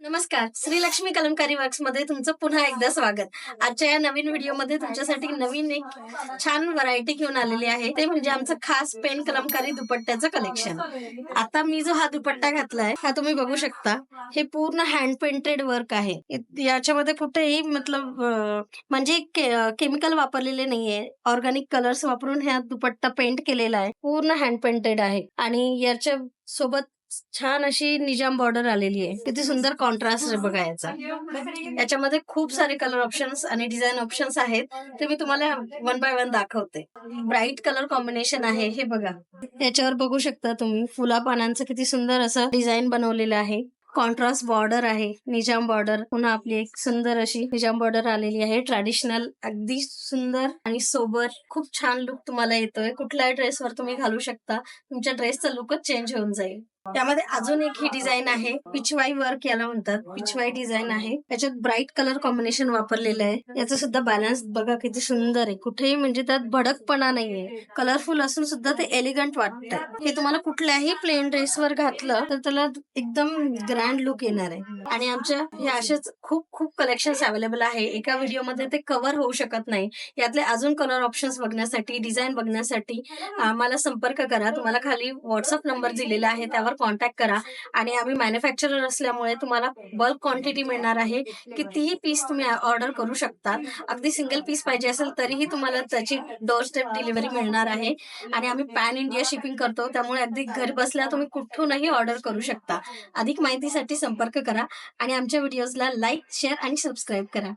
नमस्कार. श्री लक्ष्मी कलमकारी वर्क्समध्ये तुमचं पुन्हा एकदा स्वागत. आजच्या या नवीन व्हिडिओमध्ये तुमच्यासाठी नवीन एक छान व्हरायटी घेऊन आलेली आहे. ते म्हणजे आमचं खास पेन कलमकारी दुपट्ट्याचं कलेक्शन आता मी जो हा दुपट्टा घातलाय हा तुम्ही बघू शकता. हे पूर्ण हँड पेंटेड वर्क आहे. याच्यामध्ये कुठेही मतलब म्हणजे केमिकल वापरलेले नाहीये. ऑर्गॅनिक कलर्स वापरून ह्या दुपट्टा पेंट केलेला आहे. पूर्ण हँड पेंटेड आहे. आणि याच्या सोबत छान अशी निजाम बॉर्डर आलेली आहे. किती सुंदर कॉन्ट्रास्ट बघा याचा. याच्यामध्ये खूप सारे कलर ऑप्शन्स आणि डिझाईन ऑप्शन्स आहेत. ते मी तुम्हाला वन बाय वन दाखवते. ब्राईट कलर कॉम्बिनेशन आहे हे बघा. याच्यावर बघू शकता तुम्ही फुला पानांचं किती सुंदर असं डिझाईन बनवलेलं आहे. कॉन्ट्रास्ट बॉर्डर आहे. निजाम बॉर्डर पुन्हा आपली एक सुंदर अशी निजाम बॉर्डर आलेली आहे. ट्रॅडिशनल अगदी सुंदर आणि सोबर खूप छान लुक तुम्हाला येतोय. कुठल्याही ड्रेसवर तुम्ही घालू शकता. तुमच्या ड्रेसचा लुकच चेंज होऊन जाईल. त्यामध्ये अजून एक ही डिझाईन आहे. पिचवाई वर्क याला म्हणतात. पिचवाई डिझाईन आहे. त्याच्यात ब्राईट कलर कॉम्बिनेशन वापरलेलं आहे. याचं सुद्धा बॅलन्स बघा किती सुंदर आहे. कुठेही म्हणजे त्यात भडकपणा नाहीये. कलरफुल असून सुद्धा ते एलिगंट वाटतंय. हे तुम्हाला कुठल्याही प्लेन ड्रेसवर घातलं तर त्याला एकदम ग्रँड लुक येणार आहे. आणि आमच्या हे असेच खूप खूप कलेक्शन्स अवेलेबल आहे. एका व्हिडिओमध्ये ते कव्हर होऊ शकत नाही. यातले अजून कलर ऑप्शन्स बघण्यासाठी डिझाईन बघण्यासाठी आम्हाला संपर्क करा. तुम्हाला खाली व्हॉट्सअप नंबर दिलेला आहे त्यावर कॉन्टॅक्ट करा. आणि आम्ही मॅन्युफॅक्चरर असल्यामुळे तुम्हाला बल्क क्वांटिटी मिळणार आहे. कितीही पीस तुम्ही ऑर्डर करू शकता. अगदी सिंगल पीस पाहिजे असेल तरीही तुम्हाला त्याची डोर स्टेप डिलिव्हरी मिळणार आहे. आणि आम्ही पॅन इंडिया शिपिंग करतो. त्यामुळे अगदी घर बसल्या तुम्ही कुठूनही ऑर्डर करू शकता. अधिक माहितीसाठी संपर्क करा. आणि आमच्या व्हिडिओजला लाईक शेअर आणि सबस्क्राईब करा.